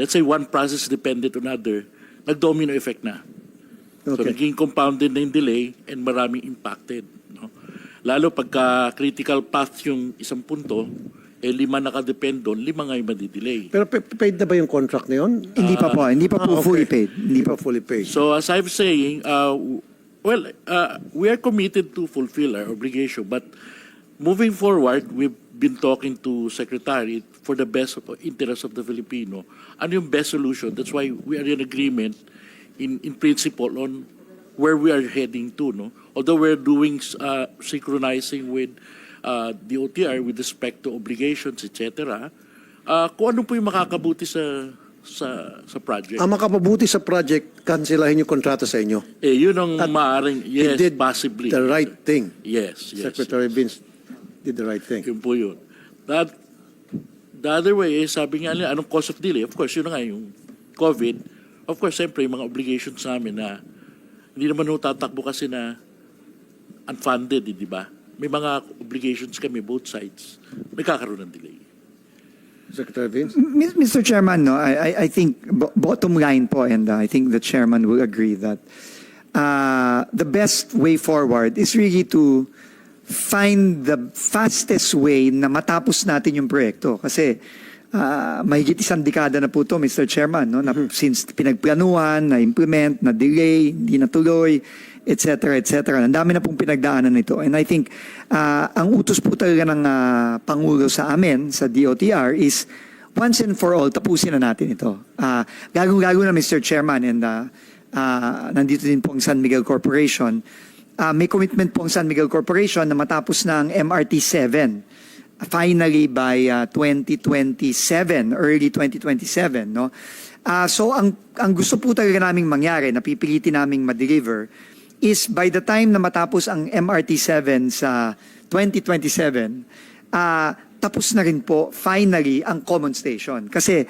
let's say one process dependent on other, nag-domino effect na. So Okay. naging compounded na yung delay and maraming impacted. No? Lalo pagka critical path yung isang punto, eh lima nakadepend doon, lima nga yung madidelay. Pero pa- paid na ba yung contract na yun? Hindi pa po, hindi pa po Ah, okay. fully paid. Hindi pa fully paid. So as I'm saying, uh, w- well, uh, we are committed to fulfill our obligation, but moving forward, we've been talking to Secretary for the best of interest of the Filipino. Ano yung best solution? That's why we are in agreement in, in principle on where we are heading to. No? Although we're doing uh, synchronizing with uh, the OTR with respect to obligations, etc., uh, kung ano po yung makakabuti sa sa sa project. Ang makapabuti sa project, cancelahin yung kontrata sa inyo. Eh, yun ang At maaring, He yes, did possibly. the right thing. Yes, yes. Secretary Vince did the right thing. Yun po yun. That, the other way is, sabi nga nila, anong cause of delay? Of course, yun na nga yung COVID. Of course, siyempre, yung mga obligations namin na hindi naman ho tatakbo kasi na unfunded, eh, di ba? May mga obligations kami, both sides. May kakaroon ng delay. Secretary Vince? M- Mr. Chairman, no, I, I- I think bo- bottom line po, and uh, I think the chairman will agree that uh, the best way forward is really to find the fastest way na matapos natin yung proyekto. Kasi uh, mahigit isang dekada na po to, Mr. Chairman, no, na since pinagplanuhan, na-implement, na-delay, hindi natuloy, etc. etc. Ang dami na pong pinagdaanan nito. And I think uh, ang utos po talaga ng uh, Pangulo sa amin, sa DOTR, is once and for all, tapusin na natin ito. Uh, Gagong-gago na, Mr. Chairman, and uh, uh, nandito din po ang San Miguel Corporation. Uh, may commitment po ang San Miguel Corporation na matapos ang MRT 7 finally by uh, 2027, early 2027, no? Ah, so ang ang gusto po talaga naming mangyari, napipilitin naming ma-deliver is by the time na matapos ang MRT 7 sa 2027, ah tapos na rin po finally ang common station. Kasi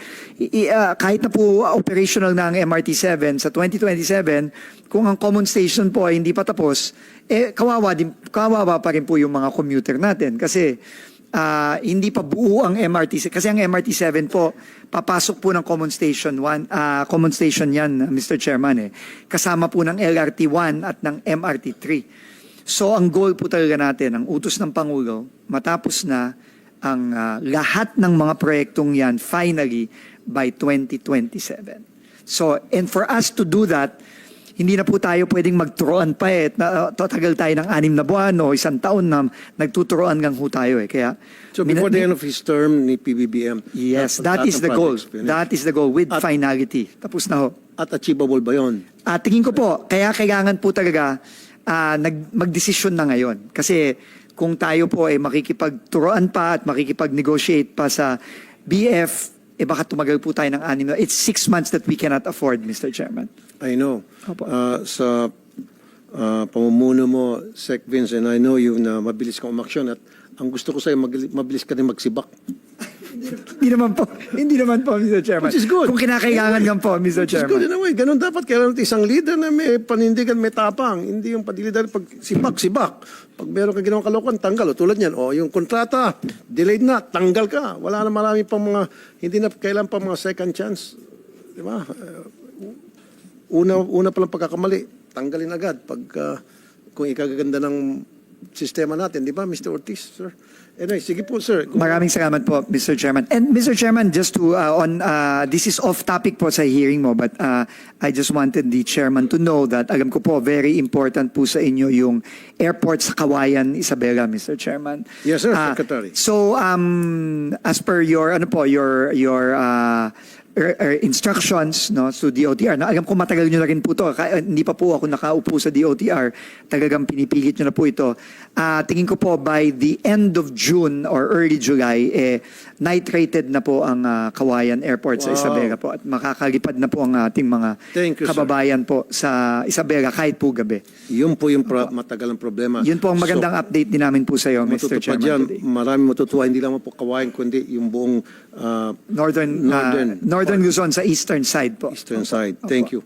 ah, kahit na po operational na ang MRT 7 sa 2027, kung ang common station po ay hindi pa tapos, eh kawawa din kawawa pa rin po yung mga commuter natin kasi ah, hindi pa buo ang MRT kasi ang MRT 7 po papasok po ng common station 1 ah, common station yan Mr. Chairman eh kasama po ng LRT 1 at ng MRT 3 so ang goal po talaga natin ang utos ng pangulo matapos na ang ah, lahat ng mga proyektong yan finally by 2027 so and for us to do that hindi na po tayo pwedeng magturoan pa eh. Na, tatagal tayo ng anim na buwan o isang taon na nagtuturoan lang ho tayo eh. Kaya, So before the end of his term ni PBBM, Yes, that lahat is the goal. That is the goal with At- finality. Tapos na ho. At achievable ba yun? At tingin ko po, kaya kailangan po talaga ah, nag, magdesisyon na ngayon. Kasi kung tayo po ay makikipagturoan pa at makikipag-negotiate pa sa BF, eh baka tumagal po tayo ng anim. It's six months that we cannot afford, Mr. Chairman. I know. Opo. Uh, sa uh, pamumuno mo, Sec Vince, and I know you na mabilis kang umaksyon at ang gusto ko sa'yo, mabilis ka rin magsibak. Hindi naman po. Hindi naman po, Mr. Chairman. Which is good. Kung kinakailangan lang po, Mr. Which is good in Chairman. a way. Ganun dapat. Kailangan natin isang leader na may panindigan, may tapang. Hindi yung padilidan pag sibak, sibak. Pag meron kang ginawang kalokohan, tanggal. O tulad niyan, o yung kontrata, delayed na, tanggal ka. Wala na marami pang mga, hindi na kailan pa mga second chance. Di ba? Uh, una, una palang pagkakamali, tanggalin agad. Pag, uh, kung ikagaganda ng sistema natin, di ba, Mr. Ortiz, sir? Anyway, sige po, sir. Kung- Maraming salamat po, Mr. Chairman. And Mr. Chairman, just to, uh, on, uh, this is off topic po sa hearing mo, but uh, I just wanted the Chairman to know that alam ko po, very important po sa inyo yung airport sa Kawayan, Isabela, Mr. Chairman. Yes, sir, Ah, Secretary. So, um, as per your, ano po, your, your, uh, instructions no to DOTR. Na alam ko matagal nyo na rin po to. Kaya, hindi pa po ako nakaupo sa DOTR. Talagang pinipilit nyo na po ito. Ah, tingin ko po by the end of June or early July, eh, night rated na po ang ah, Kawayan Airport sa Wow. Isabela po. At makakalipad na po ang ating mga you, sir. kababayan po sa Isabela kahit po gabi. Yun po yung pro- matagal ang problema. Yun po ang magandang So, update din namin po sa iyo, Mr. Chairman. yan, marami matutuwa, hindi lang po kawain, kundi yung buong ah, Northern, Northern ah, Northern Luzon sa eastern side po. eastern Opo, side. opo. Thank you.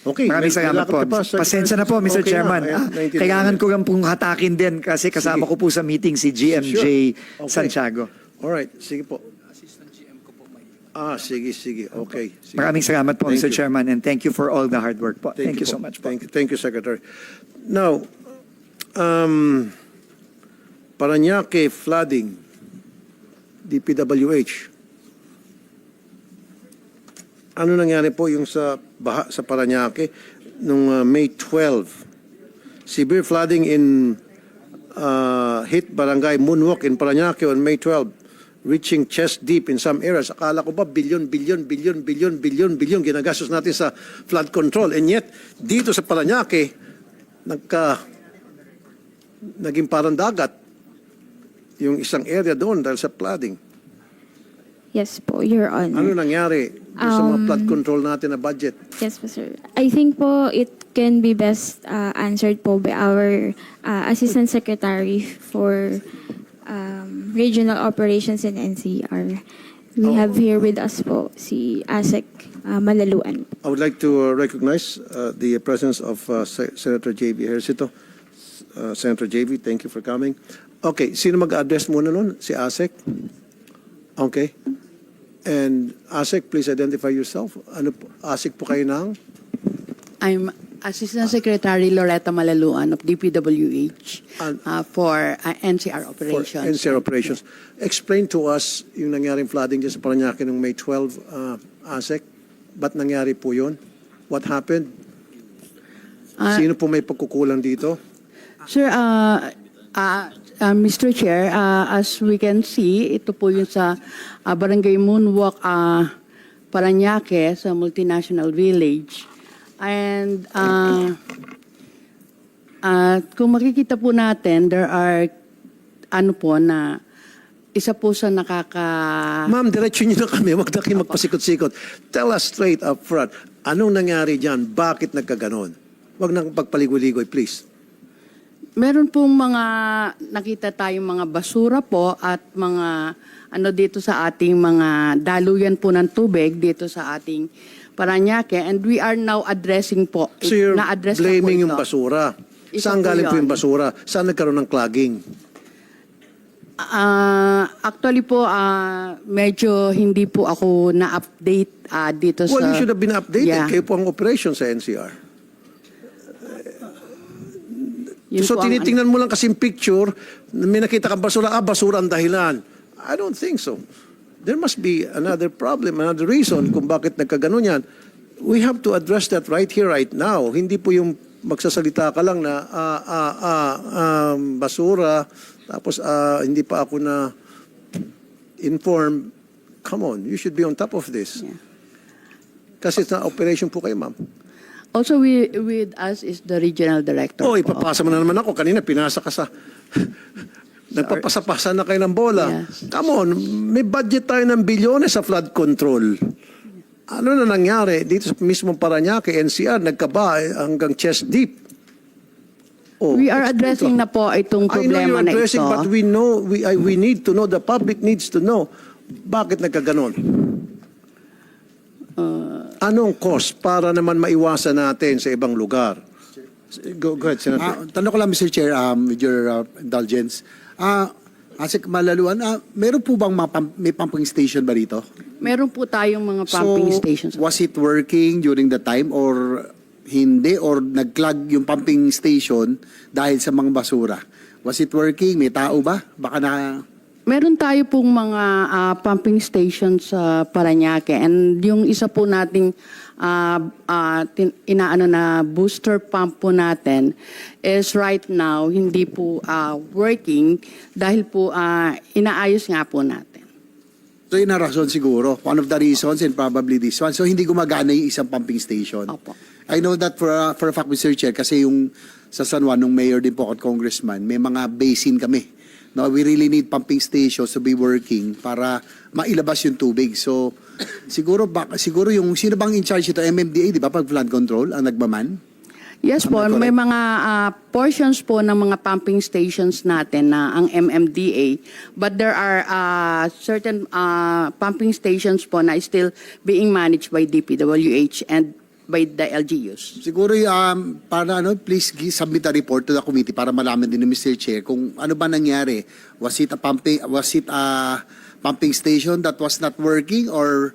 Okay. Maraming salamat po. pa? Pasensya na po, Mr. Okay Chairman. Ayan, Ah, kailangan ko lang pong hatakin din kasi kasama Sige. ko po sa meeting si GMJ Sure. Okay. Santiago. Alright, sige po. Ah, sige, sige. Okay. Sige. Maraming salamat po, Thank Mr. you. Chairman, and thank you for all the hard work po. Thank, you so po. much po. Thank you, thank you, Secretary. Now, um, Paranaque flooding, DPWH. Ano nangyari po yung sa baha sa Paranaque nung uh, May 12? Severe flooding in uh, hit barangay Moonwalk in Paranaque on May 12 reaching chest deep in some areas. Akala ko ba billion, billion, billion, billion, billion, billion ginagastos natin sa flood control. And yet, dito sa Paranaque, nagka, naging parang dagat yung isang area doon dahil sa flooding. Yes po, Your Honor. Ano nangyari sa mga flood control natin na budget? Yes po, sir. I think po it can be best uh, answered po by our uh, Assistant Secretary for um, Regional Operations in NCR. We have here with us po si ASEC uh, Malaluan. I would like to uh, recognize uh, the presence of uh, Se- Senator J.B. Ejercito. Uh, Senator J.B., thank you for coming. Okay, sino mag-address muna nun? Si ASEC? Okay. And ASEC, please identify yourself. Ano po? ASEC po kayo ng? I'm Assistant Secretary Loretta Malaluan of DPWH An- uh, for uh, NCR for operations. NCR operations. Explain to us yung nangyaring flooding dyan sa Paranaque noong May 12, uh, ASEC. Ba't nangyari po yun? What happened? Ah, Sino po may pagkukulang dito? Sir, uh, uh, uh, Mr. Chair, uh, as we can see, ito po yung sa uh, Barangay Moonwalk, uh, Paranaque, sa Multinational Village. And uh, uh, kung makikita po natin, there are ano po na isa po sa nakaka... Ma'am, diretso niyo na kami. Huwag na kayo magpasikot-sikot. Tell us straight up front. Anong nangyari dyan? Bakit nagkaganon? Huwag nang pagpaligoy-ligoy, please. Meron pong mga nakita tayong mga basura po at mga ano dito sa ating mga daluyan po ng tubig dito sa ating Paranaque and we are now addressing po So you're na-address na blaming ito. yung basura. Ito Saan po galing po yun. yung basura? Saan nagkaroon ng clogging? Ah, actually po ah, medyo hindi po ako na-update ah, dito sa Well, you should have been updated. Yeah. Kayo po ang operation sa NCR. Yun so ang- tinitingnan mo lang kasing picture, may nakita kang basura, ah, basura ang dahilan. I don't think so. There must be another problem, another reason kung bakit nagkaganon yan. We have to address that right here, right now. Hindi po yung magsasalita ka lang na ah, ah, ah, um, basura, tapos ah, hindi pa ako na inform. Come on, you should be on top of this. Yeah. Kasi na operation po kayo, ma'am. Also we, with us is the regional director. Oh, po. ipapasa mo na naman ako. Kanina, pinasa ka sa... Nagpapasa-pasa na kayo ng bola. Yes. Come on, may budget tayo ng bilyones sa flood control. Ano na nangyari dito sa mismong Paranaque, NCR, nagkaba eh, hanggang chest deep. Oh, We are addressing na po itong I know problema you're na addressing, ito. but we know, we, I, we need to know, the public needs to know, bakit nagkaganon? Uh, Anong cause para naman maiwasan natin sa ibang lugar? Go, go ahead, Senator. Ah, tanong ko lang, Mr. Chair, um, with your uh, indulgence. Ah, Asik Malaluan, ah, meron po bang mga may pumping station ba rito? Meron po tayong mga pumping so, stations. was it working during the time or hindi? Or nag-clog yung pumping station dahil sa mga basura? Was it working? May tao ba? Baka na... Meron tayo pong mga ah, pumping stations sa Paranaque and yung isa po nating ah, ah, tin- inaano na booster pump po natin is right now hindi po ah, working dahil po ah, inaayos nga po natin. So yun ang rason siguro. One of the reasons and probably this one. So hindi gumagana yung isang pumping station. Opo. I know that for a, for a fact, Mr. Chair, kasi yung sa San Juan, nung mayor din po at congressman, may mga basin kami. No, we really need pumping stations to be working para mailabas yung tubig. So, siguro, ba, siguro yung, sino bang in charge ito? MMDA, di ba? Pag flood control, ang nagmaman? Yes po, may mga ah, portions po ng mga pumping stations natin na ang MMDA but there are ah, certain ah, pumping stations po na still being managed by DPWH and by the LGUs. Siguro, um, para ano, please submit a report to the committee para malaman din ni Mr. Chair kung ano ba nangyari. Was it a pumping, was it a pumping station that was not working or